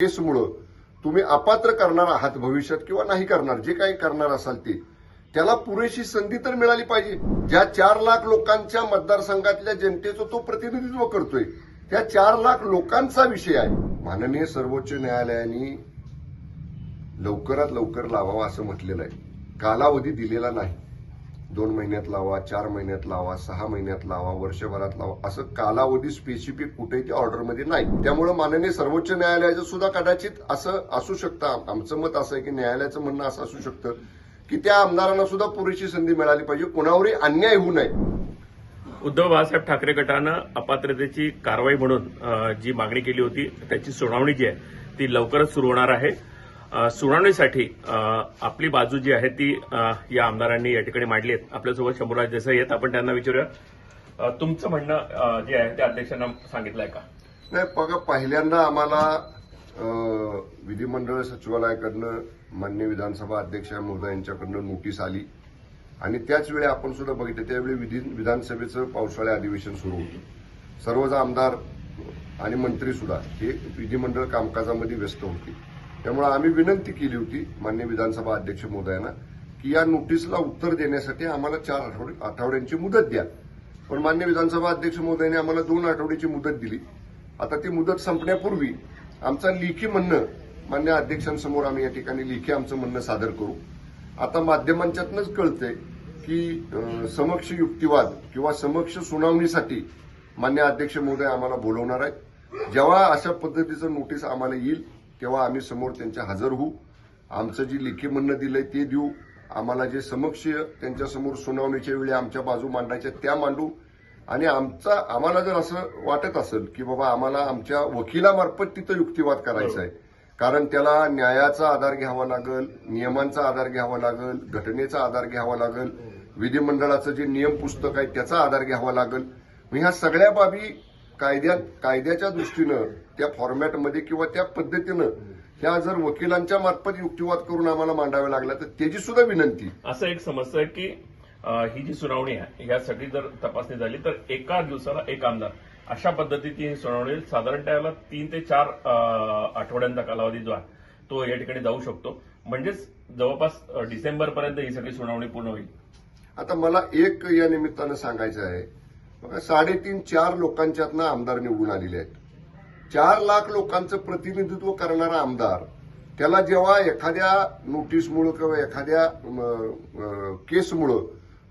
केसमुळं तुम्ही अपात्र करणार आहात भविष्यात किंवा नाही करणार जे काही करणार असाल ते त्याला पुरेशी संधी तर मिळाली पाहिजे. ज्या चार लाख लोकांच्या मतदारसंघातल्या जनतेचं तो प्रतिनिधित्व करतोय त्या चार लाख लोकांचा विषय आहे. माननीय सर्वोच्च न्यायालयाने लवकरात लवकर लावावा असं म्हटलेलं आहे. कालावधी दिलेला नाही. दोन महिन्यात लावा चार महिन्यात लावा सहा महिन्यात लावा वर्षभरात लावा. असं कालावधी स्पेसिफिक कुठेही त्या ऑर्डरमध्ये नाही. त्यामुळे माननीय सर्वोच्च न्यायालयाचं सुद्धा कदाचित असं असू शकतं. आमचं मत असं आहे की न्यायालयाचं म्हणणं असं असू शकतं की त्या आमदारांना सुद्धा पुरेशी संधी मिळाली पाहिजे. कुणावरही अन्याय होऊ नये. उद्धव बाळासाहेब ठाकरे गटानं अपात्रतेची कारवाई म्हणून जी मागणी केली होती त्याची सुनावणी जी आहे ती लवकरच सुरू होणार आहे. सुनावणीसाठी आपली बाजू जी आहे ती या आमदारांनी या ठिकाणी मांडली आहे आपल्यासोबत शंभूराज देसाई आहेत. आपण त्यांना विचारूया. तुमचं म्हणणं जे आहे ते अध्यक्षांना सांगितलंय का? नाही बघा पहिल्यांदा आम्हाला विधिमंडळ सचिवालयाकडनं मान्य विधानसभा अध्यक्ष महोदय यांच्याकडनं नोटीस आली. आणि त्याच वेळी आपण सुद्धा बघितलं त्यावेळी विधी विधानसभेचं पावसाळ्या अधिवेशन सुरू होतं. सर्वच आमदार आणि मंत्री सुद्धा हे विधिमंडळ कामकाजामध्ये व्यस्त होते. त्यामुळे आम्ही विनंती केली होती मान्य विधानसभा अध्यक्ष महोदयांना की या नोटीसला उत्तर देण्यासाठी आम्हाला चार आठवडे आठवड्यांची मुदत द्या. पण मान्य विधानसभा अध्यक्ष महोदयाने आम्हाला दोन आठवड्याची मुदत दिली. आता ती मुदत संपण्यापूर्वी आमचा लेखी म्हणणं मान्य अध्यक्षांसमोर आम्ही या ठिकाणी लेखी आमचं म्हणणं सादर करू. आता माध्यमांच्यातनंच कळतंय की समक्ष युक्तिवाद किंवा समक्ष सुनावणीसाठी मान्य अध्यक्ष महोदय आम्हाला बोलवणार आहेत. जेव्हा अशा पद्धतीचं नोटीस आम्हाला येईल तेव्हा आम्ही समोर त्यांच्या हजर होऊ. आमचं जी लेखी म्हणणं दिलंय ते देऊ. आम्हाला जे समक्ष त्यांच्यासमोर सुनावणीच्या वेळी आमच्या बाजू मांडायच्या त्या मांडू. आणि आमचा आम्हाला जर असं वाटत असेल की बाबा आम्हाला आमच्या वकिलामार्फत तिथं युक्तिवाद करायचा आहे. कारण त्याला न्यायाचा आधार घ्यावा लागेल नियमांचा आधार घ्यावा लागेल घटनेचा आधार घ्यावा लागेल विधिमंडळाचं जे नियम पुस्तक आहे त्याचा आधार घ्यावा लागेल. मग ह्या सगळ्या बाबी कायद्यात कायद्याच्या दृष्टीनं त्या फॉर्मॅटमध्ये किंवा त्या पद्धतीनं ह्या जर वकिलांच्या मार्फत युक्तिवाद करून आम्हाला मांडाव्या लागल्या तर त्याची सुद्धा विनंती. असं एक समजतं की अ, ही जी सुनावणी आहे यासाठी जर तपासणी झाली तर एका दिवसाला एक आमदार. अशा पद्धतीची ही सुनावणी. साधारणतः याला तीन ते चार आठवड्यांचा कालावधी जो आहे तो या ठिकाणी जाऊ शकतो. म्हणजेच जवळपास डिसेंबरपर्यंत ही सगळी सुनावणी पूर्ण होईल. आता मला एक या निमित्तानं सांगायचं आहे बघा साडेतीन चार लोकांच्यातनं आमदार निवडून आलेले आहेत. चार लाख लोकांचं प्रतिनिधित्व करणारा आमदार त्याला जेव्हा एखाद्या नोटीसमुळं किंवा एखाद्या केसमुळं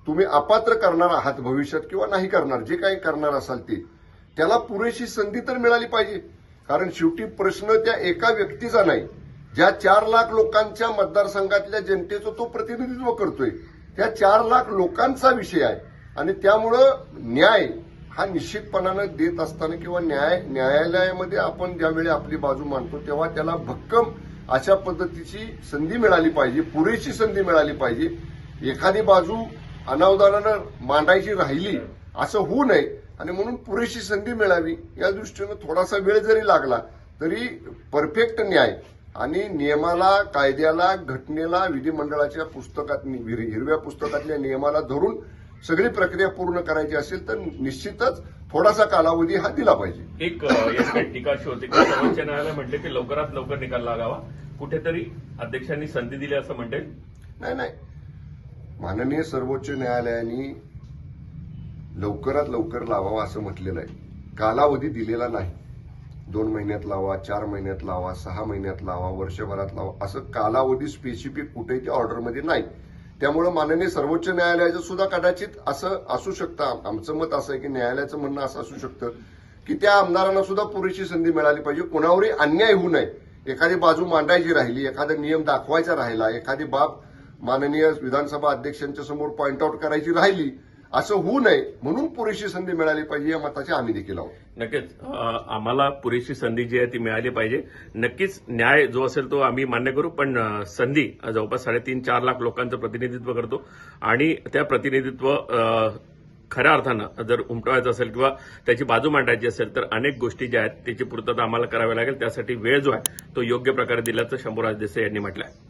तुम्ही अपात्र करणार आहात भविष्यात किंवा नाही करणार जे काही करणार असाल ते त्याला पुरेशी संधी तर मिळाली पाहिजे. कारण शेवटी प्रश्न त्या एका व्यक्तीचा नाही. ज्या चार लाख लोकांच्या मतदारसंघातल्या जनतेचं तो प्रतिनिधित्व करतोय. त्या चार लाख लोकांचा विषय आहे. आणि त्यामुळं न्याय हा निश्चितपणानं देत असताना किंवा न्याय न्यायालयामध्ये आपण ज्यावेळी आपली बाजू मांडतो तेव्हा त्याला भक्कम अशा पद्धतीची संधी मिळाली पाहिजे पुरेशी संधी मिळाली पाहिजे. एखादी बाजू अनावधानानं मांडायची राहिली असं होऊ नये. आणि म्हणून पुरेशी संधी मिळावी या दृष्टीनं थोडासा वेळ जरी लागला तरी परफेक्ट न्याय आणि नियमाला कायद्याला घटनेला विधिमंडळाच्या पुस्तकात हिरव्या पुस्तकातल्या नियमाला धरून सगळी प्रक्रिया पूर्ण करायची असेल तर निश्चितच थोडासा कालावधी हा दिला पाहिजे. एक टीका होती की सर्वोच्च न्यायालय म्हटले की लवकरात लवकर निकाल लागावा. कुठेतरी अध्यक्षांनी संधी दिली असं म्हणते नाही नाही. माननीय सर्वोच्च न्यायालयाने लवकरात लवकर लावावा असं म्हटलेलं आहे. कालावधी दिलेला नाही. दोन महिन्यात लावा चार महिन्यात लावा सहा महिन्यात लावा वर्षभरात लावा. असं कालावधी स्पेसिफिक कुठेही त्या ऑर्डरमध्ये नाही. त्यामुळे माननीय सर्वोच्च न्यायालयाचं सुद्धा कदाचित असं असू शकतं. आमचं मत असं आहे की न्यायालयाचं म्हणणं असं असू शकतं की त्या आमदारांना सुद्धा पुरेशी संधी मिळाली पाहिजे. कुणावरही अन्याय होऊ नये. एखादी बाजू मांडायची राहिली एखादा नियम दाखवायचा राहिला एखादी बाब माननीय विधानसभा अध्यक्षांच्या समोर पॉइंट आउट करायची राहिली असं होऊ नये म्हणून पुरेशी संधी मिळाली पाहिजे या मताची आम्ही देखील आहोत. नक्कीच आम्हाला पुरेशी संधी जी आहे ती मिळाली पाहिजे. नक्कीच न्याय जो असेल तो आम्ही मान्य करू पण संधी जवळपास साडेतीन चार लाख लोकांचं प्रतिनिधित्व करतो. आणि त्या प्रतिनिधित्व खऱ्या अर्थानं जर उमटवायचं असेल किंवा त्याची बाजू मांडायची असेल तर अनेक गोष्टी ज्या आहेत त्याची पूर्तता आम्हाला करावी लागेल. त्यासाठी वेळ जो आहे तो योग्य प्रकारे दिल्याचं शंभूराज देसाई यांनी म्हटलं आहे